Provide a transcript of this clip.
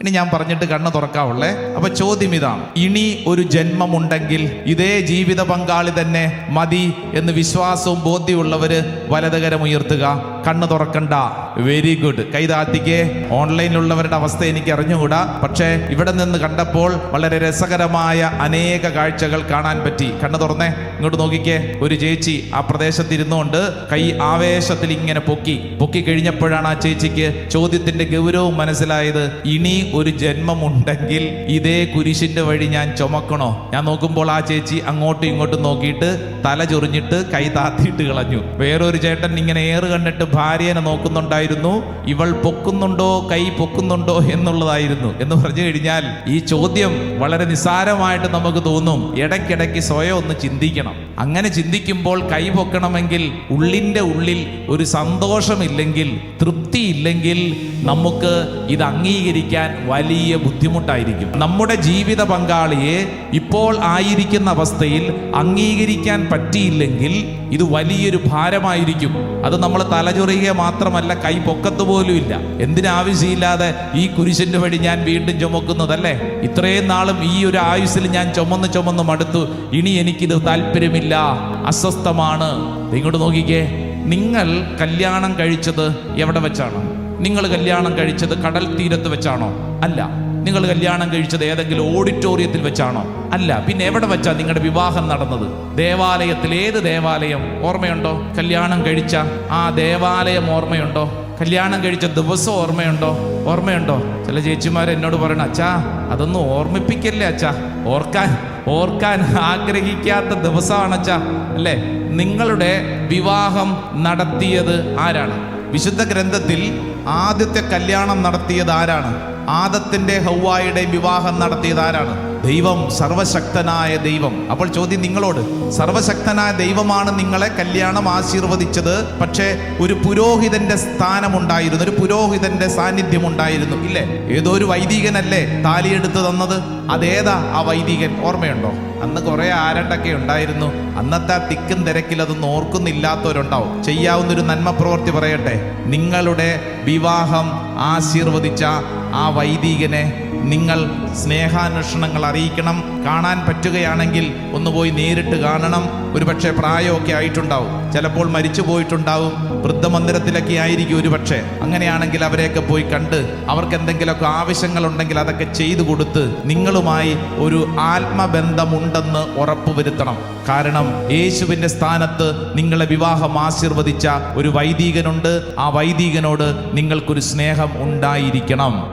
ഇനി ഞാൻ പറഞ്ഞിട്ട് കണ്ണ് തുറക്കാവുള്ളേ. അപ്പൊ ചോദ്യം ഇതാണ്. ഇനി ഒരു ജന്മമുണ്ടെങ്കിൽ ഇതേ ജീവിത പങ്കാളി തന്നെ മതി എന്ന് വിശ്വാസവും ബോധ്യമുള്ളവര് വലതുകരം ഉയർത്തുക. കണ്ണ് തുറക്കണ്ട. വെരി ഗുഡ് കൈതാത്തിക്ക് ഓൺലൈനിലുള്ളവരുടെ അവസ്ഥ എനിക്ക് അറിഞ്ഞുകൂടാ. പക്ഷേ ഇവിടെ നിന്ന് കണ്ടപ്പോൾ വളരെ രസകരമായ അനേക കാഴ്ചകൾ കാണാൻ പറ്റി. കണ്ണു തുറന്നേ. ഇങ്ങോട്ട് നോക്കിക്കേ. ഒരു ചേച്ചി ആ പ്രദേശത്ത് ഇരുന്നുകൊണ്ട് കൈ ആവേശത്തിൽ ഇങ്ങനെ പൊക്കി. പൊക്കി കഴിഞ്ഞപ്പോഴാണ് ആ ചേച്ചിക്ക് ചോദ്യത്തിന്റെ ഗൗരവം മനസ്സിലായത്. ഇനി ഒരു ജന്മമുണ്ടെങ്കിൽ ഇതേ കുരിശിന്റെ വഴി ഞാൻ ചുമക്കണോ? ഞാൻ നോക്കുമ്പോൾ ആ ചേച്ചി അങ്ങോട്ടും ഇങ്ങോട്ടും നോക്കിയിട്ട് തല ചൊറിഞ്ഞിട്ട് കൈ താത്തിയിട്ട് കളഞ്ഞു. വേറൊരു ചേട്ടൻ ഇങ്ങനെ ഏറ് കണ്ടിട്ട് ഭാര്യനെ നോക്കുന്നുണ്ടായിരുന്നു. ഇവൾ പൊക്കുന്നുണ്ടോ കൈ പൊക്കുന്നുണ്ടോ എന്നുള്ളതായിരുന്നു. എന്ന് പറഞ്ഞു കഴിഞ്ഞാൽ ഈ ചോദ്യം വളരെ നിസ്സാരമായിട്ട് നമുക്ക് തോന്നും. ഇടയ്ക്കിടയ്ക്ക് സ്വയം ഒന്ന് ചിന്തിക്കണം. അങ്ങനെ ചിന്തിക്കുമ്പോൾ കൈപൊക്കണമെങ്കിൽ ഉള്ളിന്റെ ഉള്ളിൽ ഒരു സന്തോഷമില്ലെങ്കിൽ തൃപ്തിയില്ലെങ്കിൽ നമുക്ക് ഇത് അംഗീകരിക്കാൻ വലിയ ബുദ്ധിമുട്ടായിരിക്കും. നമ്മുടെ ജീവിത പങ്കാളിയെ ഇപ്പോൾ ആയിരിക്കുന്ന അവസ്ഥയിൽ അംഗീകരിക്കാൻ പറ്റിയില്ലെങ്കിൽ ഇത് വലിയൊരു ഭാരമായിരിക്കും. അത് നമ്മൾ തലചൊറിയുക മാത്രമല്ല കൈ പൊക്കത്ത് പോലും ഇല്ല. എന്തിനാവശ്യമില്ലാതെ ഈ കുരിശിന്റെ വഴി ഞാൻ വീണ്ടും ചുമക്കുന്നതല്ലേ? ഇത്രയും നാളും ഈ ഒരു ആയുസ്സിൽ ഞാൻ ചുമന്ന് ചുമന്ന് മടുത്തു. ഇനി എനിക്കിത് താല്പര്യമില്ല. അസ്വസ്ഥമാണ്. ഇങ്ങോട്ട് നോക്കിക്കേ. നിങ്ങൾ കല്യാണം കഴിച്ചത് എവിടെ വെച്ചാണ്? നിങ്ങൾ കല്യാണം കഴിച്ചത് കടൽ തീരത്ത് വെച്ചാണോ? അല്ല. നിങ്ങൾ കല്യാണം കഴിച്ചത് ഏതെങ്കിലും ഓഡിറ്റോറിയത്തിൽ വെച്ചാണോ? അല്ല. പിന്നെ എവിടെ വെച്ചാ നിങ്ങളുടെ വിവാഹം നടന്നത്? ദേവാലയത്തിൽ ഏത് ദേവാലയം? ഓർമ്മയുണ്ടോ? കല്യാണം കഴിച്ച ആ ദേവാലയം ഓർമ്മയുണ്ടോ? കല്യാണം കഴിച്ച ദിവസം ഓർമ്മയുണ്ടോ? ഓർമ്മയുണ്ടോ? ചില ചേച്ചിമാർ എന്നോട് പറയണ അച്ഛാ അതൊന്നും ഓർമ്മിപ്പിക്കല്ലേ അച്ഛാ? ഓർക്കാൻ ഓർക്കാൻ ആഗ്രഹിക്കാത്ത ദിവസമാണ് അച്ഛാ. അല്ലേ? നിങ്ങളുടെ വിവാഹം നടത്തിയത് ആരാണ്? വിശുദ്ധ ഗ്രന്ഥത്തിൽ ആദ്യത്തെ കല്യാണം നടത്തിയത് ആരാണ്? ആദത്തിന്റെ ഹൗവായുടെ വിവാഹം നടത്തിയത് ആരാണ് ദൈവം സർവശക്തനായ ദൈവം. അപ്പോൾ ചോദ്യം നിങ്ങളോട് സർവശക്തനായ ദൈവമാണ് നിങ്ങളെ കല്യാണം ആശീർവദിച്ചത് പക്ഷേ ഒരു പുരോഹിതന്റെ സ്ഥാനമുണ്ടായിരുന്നു ഒരു പുരോഹിതന്റെ സാന്നിധ്യം ഉണ്ടായിരുന്നു ഇല്ലേ? ഏതോ ഒരു വൈദികനല്ലേ താലിയെടുത്ത് തന്നത്? അതേതാ ആ വൈദികൻ? ഓർമ്മയുണ്ടോ? അന്ന് കുറെ ആരണ്ടൊക്കെ ഉണ്ടായിരുന്നു. അന്നത്തെ ആ തിക്കും തിരക്കിൽ അതൊന്നും ഓർക്കുന്നില്ലാത്തവരുണ്ടാവും. ചെയ്യാവുന്ന ഒരു നന്മ പ്രവൃത്തി പറയട്ടെ. നിങ്ങളുടെ വിവാഹം ആശീർവദിച്ച ആ വൈദികനെ നിങ്ങൾ സ്നേഹാന്വേഷണങ്ങൾ അറിയിക്കണം. കാണാൻ പറ്റുകയാണെങ്കിൽ ഒന്ന് പോയി നേരിട്ട് കാണണം. ഒരുപക്ഷെ പ്രായമൊക്കെ ആയിട്ടുണ്ടാവും. ചിലപ്പോൾ മരിച്ചു പോയിട്ടുണ്ടാവും. വൃദ്ധമന്ദിരത്തിലൊക്കെ ആയിരിക്കും ഒരുപക്ഷെ. അങ്ങനെയാണെങ്കിൽ അവരെയൊക്കെ പോയി കണ്ട് അവർക്ക് എന്തെങ്കിലുമൊക്കെ ആവശ്യങ്ങളുണ്ടെങ്കിൽ അതൊക്കെ ചെയ്തു കൊടുത്ത് നിങ്ങളുമായി ഒരു ആത്മബന്ധമുണ്ടെന്ന് ഉറപ്പുവരുത്തണം കാരണം യേശുവിന്റെ സ്ഥാനത്ത് നിങ്ങളെ വിവാഹം ആശീർവദിച്ച ഒരു വൈദികനുണ്ട്. ആ വൈദികനോട് നിങ്ങൾക്കൊരു സ്നേഹം ഉണ്ടായിരിക്കണം.